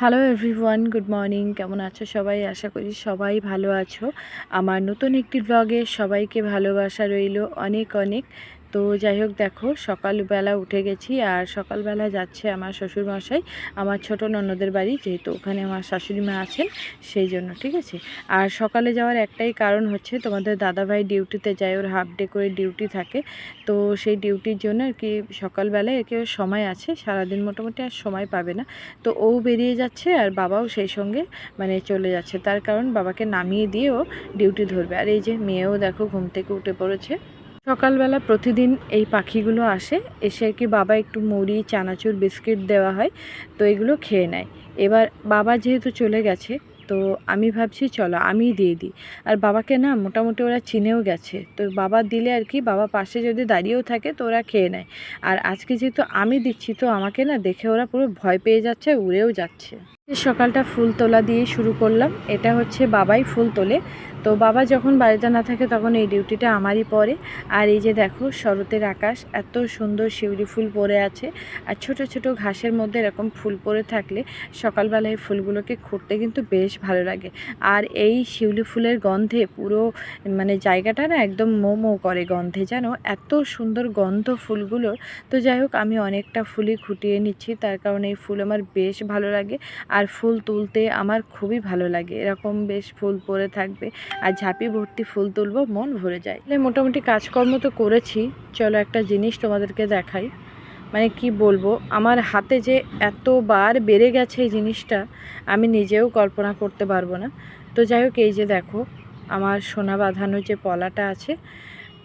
Hello everyone good morning কেমন আছো সবাই? আশা করি সবাই ভালো আছো। আমার নতুন একটি ব্লগে সবাইকে ভালোবাসা রইল অনেক অনেক। তো যাই হোক দেখো, সকালবেলা উঠে গেছি আর সকালবেলা যাচ্ছে আমার শ্বশুরমশাই, আমার ছোট ননদের বাড়ি যেহেতু ওখানে আমার শাশুড়ি মা আছেন, সেই জন্য, ঠিক আছে? আর সকালে যাওয়ার একটাই কারণ হচ্ছে তোমাদের দাদাভাই ডিউটিতে যায়, ওর হাফ ডে করে ডিউটি থাকে। তো সেই ডিউটির জন্য আর কি সকালবেলায় আর কি ওর সময় আছে, সারাদিন মোটামুটি আর সময় পাবে না। তো ও বেরিয়ে যাচ্ছে আর বাবাও সেই সঙ্গে মানে চলে যাচ্ছে। তার কারণ বাবাকে নামিয়ে দিয়েও ডিউটি ধরবে। আর এই যে মেয়েও দেখো ঘুম থেকে উঠে পড়েছে। সকালবেলা প্রতিদিন এই পাখিগুলো আসে, এসে আর কি বাবা একটু মুড়ি, চানাচুর, বিস্কিট দেওয়া হয়, তো এগুলো খেয়ে নেয়। এবার বাবা যেহেতু চলে গেছে, তো আমি ভাবছি চলো আমিই দিয়ে দিই। আর বাবাকে না মোটামুটি ওরা চিনেও গেছে, তো বাবা দিলে আর কি বাবা পাশে যদি দাঁড়িয়েও থাকে তো ওরা খেয়ে নেয়। আর আজকে যেহেতু আমি দিচ্ছি, তো আমাকে না দেখে ওরা পুরো ভয় পেয়ে যাচ্ছে, উড়েও যাচ্ছে। সকালটা ফুল তোলা দিয়ে শুরু করলাম। এটা হচ্ছে বাবাই ফুল তোলে। তো বাবা যখন বাড়িতে না থাকে তখন এই ডিউটিটা আমারই পড়ে। আর এই যে দেখো শরতের আকাশ, এত সুন্দর শিউলি ফুল পড়ে আছে। আর ছোট ছোট ঘাসের মধ্যে এরকম ফুল পড়ে থাকলে সকালবেলায় ফুলগুলোকে খুঁড়তে কিন্তু বেশ ভালো লাগে। আর এই শিউলি ফুলের গন্ধে পুরো মানে জায়গাটা না একদম মোমো করে গন্ধে যেন এত সুন্দর গন্ধ ফুলগুলোর। তো যাই হোক, আমি অনেকটা ফুলই খুঁটিয়ে নিচ্ছি। তার কারণে এই ফুল আমার বেশ ভালো লাগে। আর ফুল তুলতে আমার খুবই ভালো লাগে। এরকম বেশ ফুল পরে থাকবে। আর ঝাঁপি ভর্তি ফুল তুলবো, মন ভরে যায়। মোটামুটি কাজকর্ম তো করেছি। চলো একটা জিনিস তোমাদেরকে দেখাই। মানে কি বলব, আমার হাতে যে এতবার বেড়ে গেছে এই জিনিসটা, আমি নিজেও কল্পনা করতে পারব না। তো যাই হোক, এই যে দেখো, আমার সোনা বাঁধানো যে পলাটা আছে,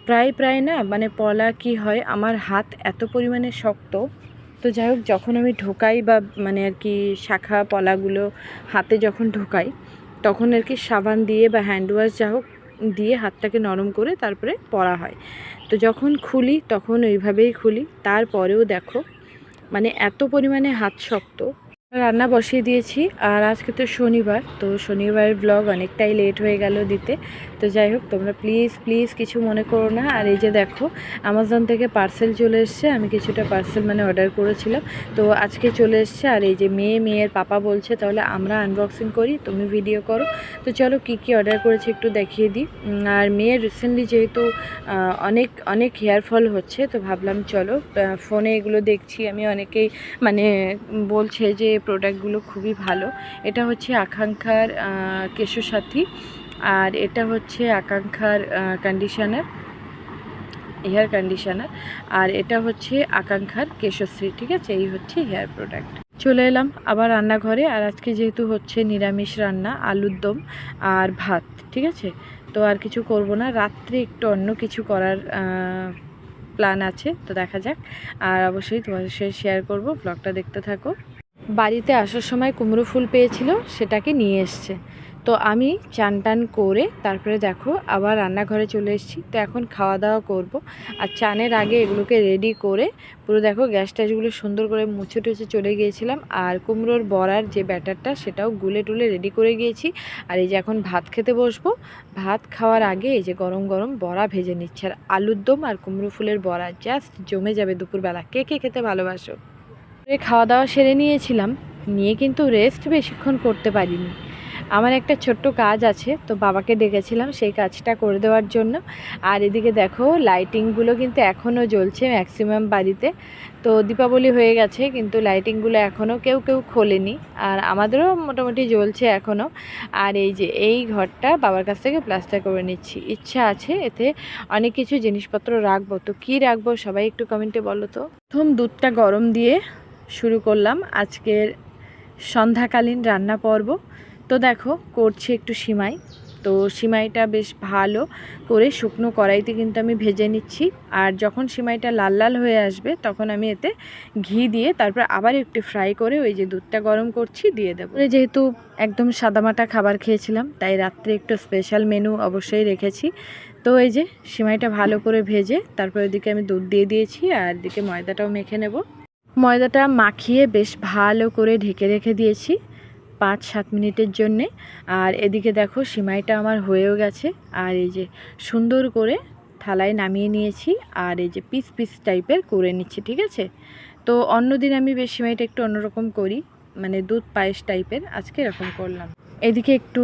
প্রায় প্রায় না মানে পলা কি হয়, আমার হাত এত পরিমাণে শক্ত তো যাই হোক, যখন আমি ঢোকাই বা মানে আর কি শাখা পলাগুলো হাতে যখন ঢোকাই, তখন আর কি সাবান দিয়ে বা হ্যান্ড ওয়াশ যা হোক দিয়ে হাতটাকে নরম করে তারপরে পরা হয়। তো যখন খুলি, তখন ওইভাবেই খুলি। তারপরেও দেখো মানে এত পরিমাণে হাত শক্ত রান্না বসিয়ে দিয়েছি আর আজকে তো শনিবার তো শনিবার ব্লগ অনেকটাই লেট হয়ে গেল দিতে। তো যাই হোক, তোমরা প্লিজ প্লিজ কিছু মনে করো না। আর এই যে দেখো আমাজন থেকে পার্সেল চলে এসছে। আমি কিছুটা পার্সেল মানে অর্ডার করেছিলাম। তো আজকে চলে এসছে। আর এই যে মেয়ে, মেয়ের পাপা বলছে, তাহলে আমরা আনবক্সিং করি, তুমি ভিডিও করো। তো চলো কি কি অর্ডার করেছি একটু দেখিয়ে দিই। আর মেয়ের রিসেন্টলি যেহেতু অনেক অনেক হেয়ার ফল হচ্ছে, তো ভাবলাম চলো ফোনে এগুলো দেখছি। আমি অনেকেই মানে বলছে যে প্রোডাক্টগুলো খুবই ভালো। এটা হচ্ছে আকাঙ্ক্ষার কেশসাথী আর এটা হচ্ছে আকাঙ্ক্ষার কন্ডিশনার হেয়ার কন্ডিশনার আর এটা হচ্ছে আকাঙ্ক্ষার কেশশ্রী, ঠিক আছে? এই হচ্ছে হেয়ার প্রোডাক্ট চলে এলাম আবার রান্নাঘরে। আর আজকে যেহেতু হচ্ছে নিরামিষ রান্না, আলুর দম আর ভাত, ঠিক আছে? তো আর কিছু করব না। রাত্রে একটু অন্য কিছু করার প্ল্যান আছে। তো দেখা যাক। আর অবশ্যই তোমাদের সাথে শেয়ার করব। ব্লগটা দেখতে থাকো। বাড়িতে আসার সময় কুমড়ো ফুল পেয়েছিল, সেটাকে নিয়ে এসছে। তো আমি চান টান করে তারপরে দেখো আবার রান্নাঘরে চলে এসেছি। তো এখন খাওয়া দাওয়া করব। আর চানের আগে এগুলোকে রেডি করে পুরো দেখো গ্যাস ট্যাসগুলো সুন্দর করে মুছে টুছে চলে গিয়েছিলাম। আর কুমড়োর বড়ার যে ব্যাটারটা, সেটাও গুলে টুলে রেডি করে গিয়েছি। আর এই যে এখন ভাত খেতে বসবো। ভাত খাওয়ার আগে এই যে গরম গরম বড়া ভেজে নিচ্ছে। আর আলুর দম আর কুমড়ো ফুলের বড়া জাস্ট জমে যাবে দুপুরবেলা। কে কে খেতে ভালোবাসো? খাওয়া দাওয়া সেরে নিয়েছিলাম। নিয়ে কিন্তু রেস্ট বেশিক্ষণ করতে পারিনি। আমার একটা ছোট্ট কাজ আছে, তো বাবাকে ডেকেছিলাম সেই কাজটা করে দেওয়ার জন্য। আর এদিকে দেখো লাইটিংগুলো কিন্তু এখনও জ্বলছে ম্যাক্সিমাম বাড়িতে। তো দীপাবলি হয়ে গেছে, কিন্তু লাইটিংগুলো এখনও কেউ কেউ খোলেনি। আর আমাদেরও মোটামুটি জ্বলছে এখনও আর এই যে, এই ঘরটা বাবার কাছ থেকে প্লাস্টার করে নিচ্ছি। ইচ্ছা আছে এতে অনেক কিছু জিনিসপত্র রাখব। তো কী রাখব সবাই একটু কমেন্টে বলো তো। প্রথম দুধটা গরম দিয়ে শুরু করলাম আজকের সন্ধ্যাকালীন রান্না পর্ব। তো দেখো, করছি একটু সিমাই। তো সিমাইটা বেশ ভালো করে শুকনো কড়াইতে কিন্তু আমি ভেজে নিচ্ছি। আর যখন সিমাইটা লাল লাল হয়ে আসবে, তখন আমি এতে ঘি দিয়ে তারপর আবার একটু ফ্রাই করে ওই যে দুধটা গরম করছি দিয়ে দেবো। যেহেতু একদম সাদামাটা খাবার খেয়েছিলাম, তাই রাত্রে একটু স্পেশাল মেনু অবশ্যই রেখেছি। তো এই যে সিমাইটা ভালো করে ভেজে তারপর এদিকে আমি দুধ দিয়ে দিয়েছি আর এদিকে ময়দাটাও মেখে নেব। ময়দাটা মাখিয়ে বেশ ভালো করে ঢেকে রেখে দিয়েছি পাঁচ সাত মিনিটের জন্যে। আর এদিকে দেখো সিমাইটা আমার হয়েও গেছে। আর এই যে সুন্দর করে থালায় নামিয়ে নিয়েছি। আর এই যে পিস পিস টাইপের করে নিচ্ছি, ঠিক আছে? তো অন্য দিন আমি বেশ সিমাইটা একটু অন্যরকম করি। মানে দুধ পায়েস টাইপের আজকে এরকম করলাম। এদিকে একটু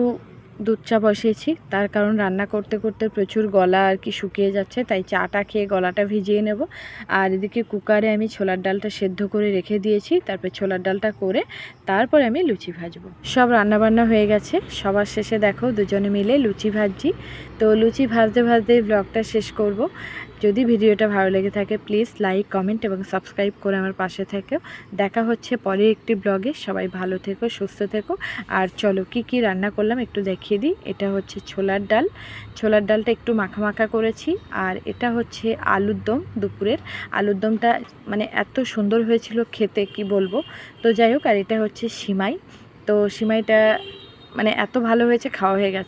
দুধ চা বসিয়েছি। তার কারণ রান্না করতে করতে প্রচুর গলা আর কি শুকিয়ে যাচ্ছে, তাই চাটা খেয়ে গলাটা ভিজিয়ে নেব। আর এদিকে কুকারে আমি ছোলার ডালটা সেদ্ধ করে রেখে দিয়েছি, তারপর ছোলার ডালটা করে তারপরে আমি লুচি ভাজবো। সব রান্না বান্না হয়ে গেছে। সবার শেষে দেখো দুজনে মিলে লুচি ভাজছি। তো লুচি ভাজতে ভাজতে ব্লগটা শেষ করব। যদি ভিডিওটা ভালো লেগে থাকে প্লিজ লাইক কমেন্ট এবং সাবস্ক্রাইব করে আমার পাশে থেকেও। দেখা হচ্ছে পরে একটি ব্লগে সবাই ভালো থেকো, সুস্থ থেকো। আর চলো, কি কি রান্না করলাম একটু দেখিয়ে দিই। এটা হচ্ছে ছোলার ডাল। ছোলার ডালটা একটু মাখা মাখা করেছি। আর এটা হচ্ছে আলুর দম দুপুরের। আলুর দমটা মানে এত সুন্দর হয়েছিল খেতে, কি বলব? তো যাই হোক, আর এটা হচ্ছে সিমাই। তো সিমাইটা মানে এত ভালো হয়েছে, খাওয়া হয়ে গেছে।